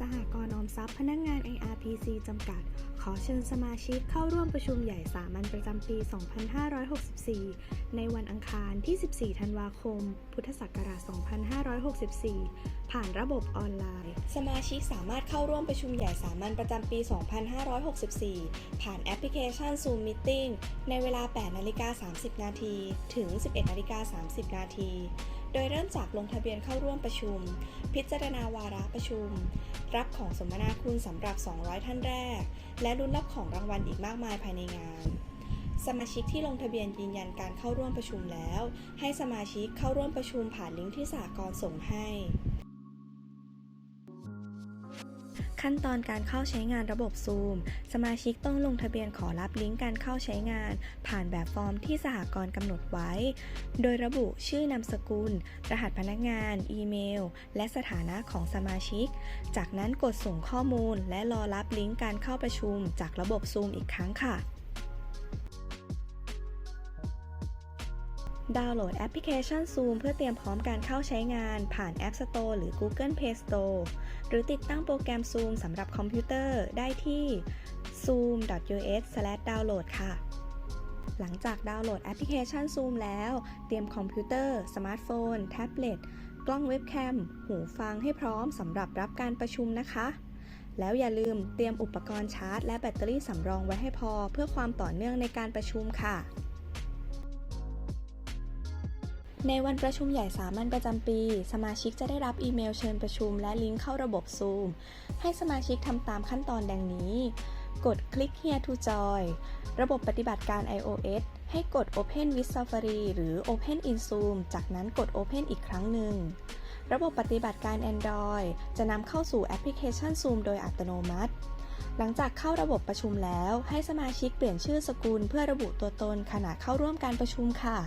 สหกรณ์ออมทรัพย์พนักงาน ARPC จำกัด ขอเชิญสมาชิกเข้าร่วมประชุมใหญ่สามัญประจำปี 2564 ในวันอังคารที่ 14 ธันวาคม พุทธศักราช 2564 ผ่านระบบออนไลน์ สมาชิกสามารถเข้าร่วมประชุมใหญ่สามัญประจำปี 2564 ผ่านแอปพลิเคชัน Zoom Meeting ในเวลา 8 นาฬิกา 30 นาที ถึง 11 นาฬิกา 30 นาที ดยเริ่มจากลงทะเบียนเข้าร่วมประชุม พิจารณาวาระประชุม รับของสมนาคุณสำหรับ 200 ท่านแรก และลุ้นรับของรางวัลอีกมากมายภายในงานสมาชิกที่ลงทะเบียนยืนยันการเข้าร่วมประชุมแล้ว ให้สมาชิกเข้าร่วมประชุมผ่านลิงก์ที่สากลส่งให้ ขั้นตอนการเข้าใช้งานระบบ Zoom สมาชิกต้องลงทะเบียนขอรับลิงก์การเข้าใช้งาน ผ่านแบบฟอร์มที่สหกรณ์กำหนดไว้ โดยระบุชื่อนามสกุล รหัสพนักงาน อีเมล และสถานะของสมาชิก จากนั้นกดส่งข้อมูลและรอรับลิงก์การเข้าประชุมจากระบบ Zoom อีกครั้งค่ะ ดาวน์โหลดแอปพลิเคชัน Zoom เพื่อเตรียมพร้อมการเข้าใช้งานผ่าน App Store หรือ Google Play Store หรือติดตั้งโปรแกรม Zoom สำหรับคอมพิวเตอร์ได้ที่ zoom.us/download ค่ะ หลังจากดาวน์โหลดแอปพลิเคชัน Zoom แล้ว เตรียมคอมพิวเตอร์ สมาร์ทโฟน แท็บเล็ต กล้องเว็บแคม หูฟังให้พร้อมสำหรับรับการประชุมนะคะ แล้วอย่าลืมเตรียมอุปกรณ์ชาร์จ และแบตเตอรี่สำรองไว้ให้พอ เพื่อความต่อเนื่องในการประชุมค่ะ ในวันประชุมใหญ่สามัญประจำปี สมาชิกจะได้รับอีเมลเชิญประชุมและลิงก์เข้าระบบ Zoom ให้สมาชิกทำตามขั้นตอนดังนี้ กดคลิก Here to join ระบบปฏิบัติการ iOS ให้กด Open with Safari หรือ Open in Zoom จากนั้นกด Open อีกครั้งหนึ่ง ระบบปฏิบัติการ Android จะนำเข้าสู่แอปพลิเคชัน Zoom โดยอัตโนมัติ หลังจากเข้าระบบประชุมแล้ว ให้สมาชิกเปลี่ยนชื่อสกุลเพื่อระบุตัวตนขณะเข้าร่วมการประชุมค่ะ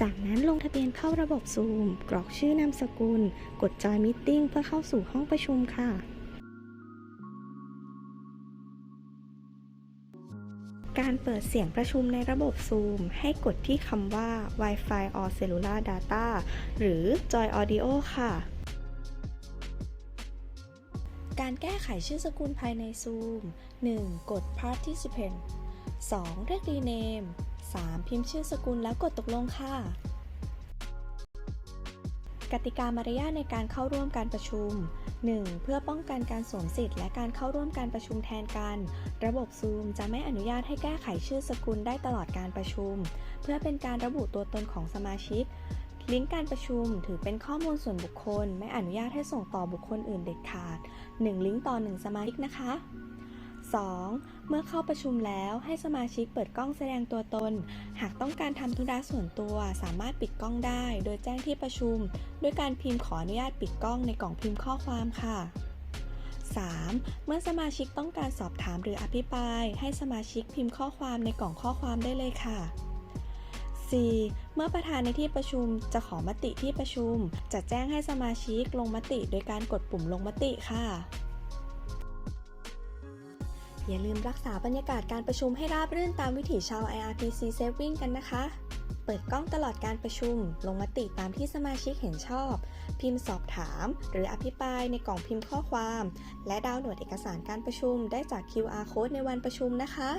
จากนั้นลงทะเบียนเข้าระบบ Zoom กรอกชื่อนามสกุล กด Join Meeting เพื่อเข้าสู่ห้องประชุมค่ะ การเปิดเสียงประชุมในระบบ Zoom ให้กดที่คำว่า Wi-Fi or Cellular Data หรือ Joy Audio ค่ะการแก้ไขชื่อสกุลภายใน Zoom 1. กด Participant 2. เลือก Rename 3. พิมพ์ชื่อสกุลแล้วกดตกลงค่ะ กติกามารยาทในการเข้าร่วมการประชุม 1. เพื่อป้องกันการสวมสิทธิ์และการเข้าร่วมการประชุมแทนกัน ระบบ Zoom จะไม่อนุญาตให้แก้ไขชื่อสกุลได้ตลอดการประชุม เพื่อเป็นการระบุตัวตนของสมาชิก ลิงก์การประชุมถือเป็นข้อมูลส่วนบุคคล ไม่อนุญาตให้ส่งต่อบุคคลอื่นเด็ดขาด 1 ลิงก์ต่อ 1 สมาชิกนะคะ 2. เมื่อเข้าประชุมแล้วให้สมาชิกเปิดกล้องแสดงตัวตน หากต้องการทำธุระส่วนตัวสามารถปิดกล้องได้ โดยแจ้งที่ประชุม ด้วยการพิมพ์ขออนุญาตปิดกล้องในกล่องพิมพ์ข้อความค่ะ 3. เมื่อสมาชิกต้องการสอบถามหรืออภิปราย ให้สมาชิกพิมพ์ข้อความในกล่องข้อความได้เลยค่ะ 4. เมื่อประธานในที่ประชุมจะขอมติที่ประชุม จะแจ้งให้สมาชิกลงมติ โดยการกดปุ่มลงมติค่ะ อย่าลืมรักษาบรรยากาศการประชุมให้ราบรื่นตามวิถีชาว IRPC Saving กันนะคะ เปิดกล้องตลอดการประชุม ลงมติตามที่สมาชิกเห็นชอบ พิมพ์สอบถาม หรืออภิปรายในกล่องพิมพ์ข้อความ และดาวน์โหลดเอกสารการประชุมได้จาก QR Code ในวันประชุมนะคะ